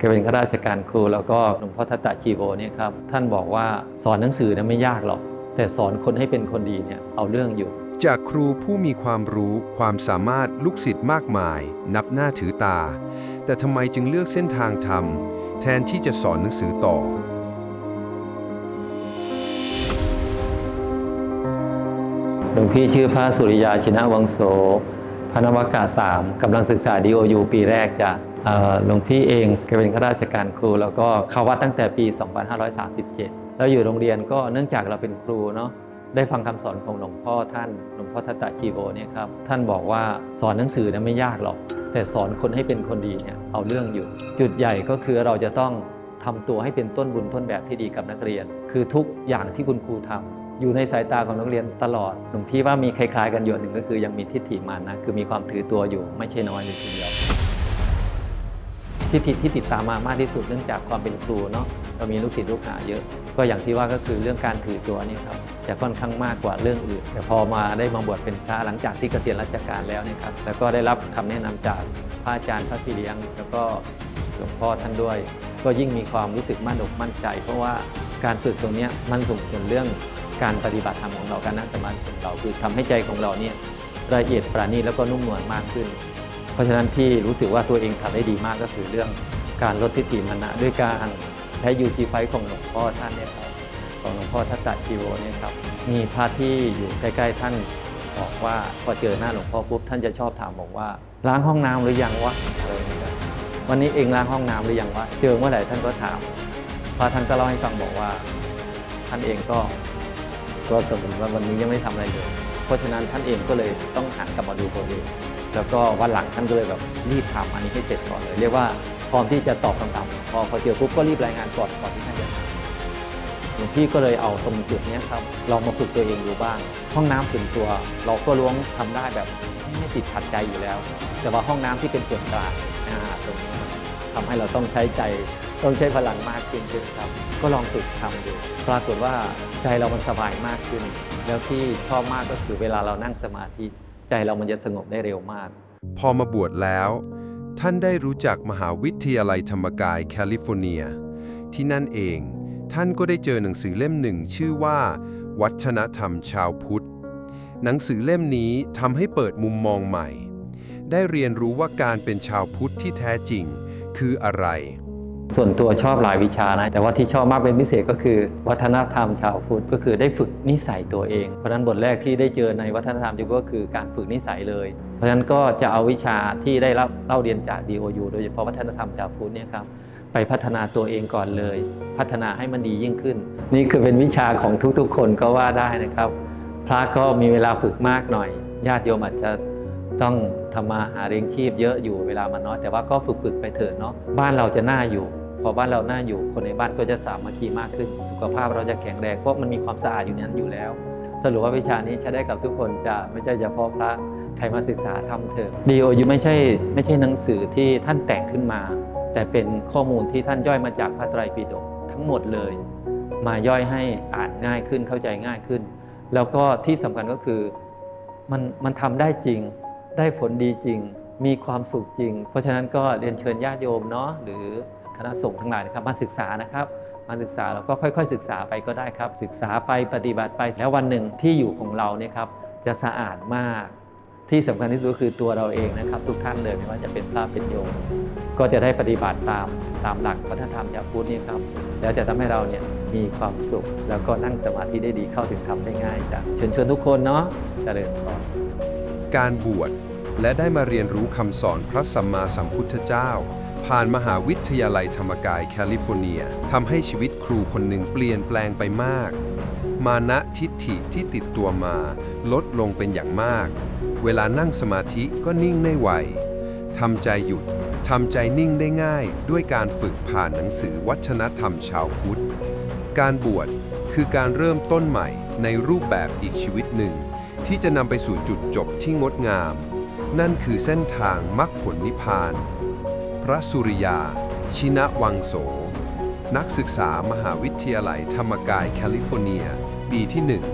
แกเป็นข้าราชการครูแล้วก็หลวงพ่อทัตตะชีโวเนี่ยครับท่านบอกว่าสอนหนังสือเนี่ยไม่ยากหรอก แต่สอนคนให้เป็นคนดีเนี่ยเอาเรื่องอยู่ จากครูผู้มีความรู้ความสามารถลูกศิษย์มากมาย นับหน้าถือตา แต่ทำไมจึงเลือกเส้นทางธรรม แทนที่จะสอนหนังสือต่อ หลวงพี่ชื่อพระสุริยาชินะวังโสพระ นวากาศสามกำลังศึกษา DOU ปีแรกจะหลวงพี่เองแกเป็นข้าราชการครู แล้วก็เข้าวัดตั้งแต่ปี 2537 แล้วอยู่โรงเรียนก็เนื่องจากเราเป็นครูเนาะได้ฟังคำสอนของหลวงพ่อท่านหลวงพ่อทัตตะชีโวเนี่ยครับท่านบอกว่าสอนหนังสือเนี่ยไม่ยากหรอก แต่สอนคนให้เป็นคนดีเนี่ยเอาเรื่องอยู่ จุดใหญ่ก็คือเราจะต้องทำตัวให้เป็นต้นบุญต้นแบบที่ดีกับนักเรียน คือทุกอย่างที่คุณครูทำ อยู่ในสายตาของนักเรียนตลอดหลวงพี่ว่ามีคล้ายๆ กันอยู่หนึ่งก็คือยังมีทิฏฐิมานะ คือมีความถือตัวอยู่ไม่ใช่น้อยเลยทีเดียวทิฏฐิที่ติดตามมามากที่สุดเนื่องจากความเป็นครูเนาะเรามีลูกศิษย์ลูกหาเยอะ ก็อย่างที่ว่าก็คือเรื่องการถือตัวนี่ครับจะค่อนข้างมากกว่าเรื่องอื่น แต่พอมาได้มาบวชเป็นพระหลังจากที่เกษียณราชการแล้วเนี่ยครับแล้วก็ได้รับคำแนะนำจากพระอาจารย์พระพี่เลี้ยง แล้วก็หลวงพ่อท่านด้วย ก็ยิ่งมีความรู้สึกมั่นอกมั่นใจ เพราะว่าการฝึกตรงนี้มันส่งผลเรื่อง การปฏิบัติธรรมของเราการนั่งสมาธิของเราคือทำให้ใจของเราเนี่ยละเอียดปราณีตแล้วก็นุ่มนวลมากขึ้น เพราะฉะนั้นที่รู้สึกว่าตัวเองทำได้ดีมากก็คือเรื่องการลดทิฏฐิมานะด้วยการใช้ยูทีไฟของหลวงพ่อท่านเนี่ยครับของหลวงพ่อทัตตะชีโวเนี่ยครับมีพระที่อยู่ใกล้ๆท่านบอกว่าพอเจอหน้าหลวงพ่อปุ๊บท่านจะชอบถามบอกว่า ล้างห้องน้ำหรือยังวะอะไรอย่างเงี้ยวันนี้เองล้างห้องน้ำหรือยังวะเจอเมื่อไหร่ท่านก็ถามพระท่านก็เล่าให้ฟังบอกว่า ท่านเองก็ ก็สมมติว่าวันนี้ยังไม่ทำอะไรเลย เพราะฉะนั้นท่านเองก็เลยต้องหันกลับมาดูตัวเอง แล้วก็วันหลังท่านก็เลยแบบรีบทำอันนี้ให้เสร็จก่อนเลย เรียกว่าพร้อมที่จะตอบคำถามพอพอเจอปุ๊บก็รีบรายงานก่อนก่อนที่ท่านจะถาหลวงพี่ก็เลยเอาตรงจุดนี้ครับลองมาฝึกตัวเองดูบ้าง ห้องน้ำส่วนตัว เราก็ล้วงทำได้แบบไม่ติดขัดใจอยู่แล้ว แต่ว่าห้องน้ำที่เป็นส่วนกลางตรงนี้ทำให้เราต้องใช้ใจ ต้องใช้พลังมากขึ้นใช่ไหมครับ ก็ลองฝึกทำดู ปรากฏว่าใจเรามันสบายมากขึ้น แล้วที่ชอบมากก็คือเวลาเรานั่งสมาธิ ใจเรามันจะสงบได้เร็วมาก พอมาบวชแล้ว ท่านได้รู้จักมหาวิทยาลัยธรรมกายแคลิฟอร์เนีย ที่นั่นเอง ท่านก็ได้เจอหนังสือเล่มหนึ่งชื่อว่า วัฒนธรรมชาวพุทธ หนังสือเล่มนี้ทำให้เปิดมุมมองใหม่ ได้เรียนรู้ว่าการเป็นชาวพุทธที่แท้จริง คืออะไร ส่วนตัวชอบหลายวิชานะ แต่ว่าที่ชอบมากเป็นพิเศษก็คือ วัฒนธรรมชาวพุทธก็คือได้ฝึกนิสัยตัวเอง เพราะฉะนั้นบทแรกที่ได้เจอในวัฒนธรรมก็คือการฝึกนิสัยเลย เพราะฉะนั้นก็จะเอาวิชาที่ได้รับเล่าเรียนจาก DOU โดยเฉพาะวัฒนธรรมชาวพุทธเนี่ยครับไปพัฒนาตัวเองก่อนเลย พัฒนาให้มันดียิ่งขึ้น นี่คือเป็นวิชาของทุกๆ คนก็ว่าได้นะครับ พระก็มีเวลาฝึกมากหน่อย ญาติโยมอาจจะ ต้องทำมาหาเลี้ยงชีพเยอะอยู่เวลามันน้อยแต่ว่าก็ฝึกๆไปเถิดเนาะบ้านเราจะน่าอยู่พอบ้านเราน่าอยู่คนในบ้านก็จะสามัคคีมากขึ้น สุขภาพเราจะแข็งแรงเพราะมันมีความสะอาดอยู่นั้นอยู่แล้ว สรุปว่าวิชานี้ใช้ได้กับทุกคนจะไม่ใช่เฉพาะพระใครมาศึกษาทำเถอะดีโอยูไม่ใช่ไม่ใช่หนังสือที่ท่านแต่งขึ้นมา แต่เป็นข้อมูลที่ท่านย่อยมาจากพระไตรปิฎกทั้งหมดเลย มาย่อยให้อ่านง่ายขึ้นเข้าใจง่ายขึ้น แล้วก็ที่สำคัญก็คือมันมันทำได้จริง ได้ผลดีจริง มีความสุขจริง เพราะฉะนั้นก็เรียนเชิญญาติโยมเนาะหรือคณะสงฆ์ทั้งหลายนะครับมาศึกษานะครับมาศึกษาแล้วก็ค่อย ๆ ศึกษาไปก็ได้ครับ ศึกษาไปปฏิบัติไปแล้ววันหนึ่งที่อยู่ของเราเนี่ยครับจะสะอาดมากที่สำคัญที่สุดก็คือตัวเราเองนะครับ ทุกท่านเลยไม่ว่าจะเป็นพระเป็นโยมก็จะได้ปฏิบัติตามตามหลักวัฒนธรรมจาพุทธนี่ครับ แล้วจะทำให้เราเนี่ยมีความสุข แล้วก็นั่งสมาธิได้ดีเข้าถึงธรรมได้ง่ายจ้ะเชิญชวนทุกคนเนาะเจริญพรการบวช และได้มาเรียนรู้คำสอนพระสัมมาสัมพุทธเจ้า ผ่านมหาวิทยาลัยธรรมกายแคลิฟอร์เนียทำให้ชีวิตครูคนหนึ่งเปลี่ยนแปลงไปมาก มานะทิฏฐิที่ติดตัวมา ลดลงเป็นอย่างมาก เวลานั่งสมาธิก็นิ่งได้ไวทำใจหยุดทำใจนิ่งได้ง่าย ด้วยการฝึกผ่านหนังสือวัฒนธรรมชาวพุทธ การบวชคือการเริ่มต้นใหม่ในรูปแบบอีกชีวิตหนึ่ง ที่จะนำไปสู่จุดจบที่งดงาม นั่นคือเส้นทางมรรคผลนิพพาน พระสุริยา ชินะวังโส นักศึกษามหาวิทยาลัยธรรมกายแคลิฟอร์เนีย ปีที่หนึ่ง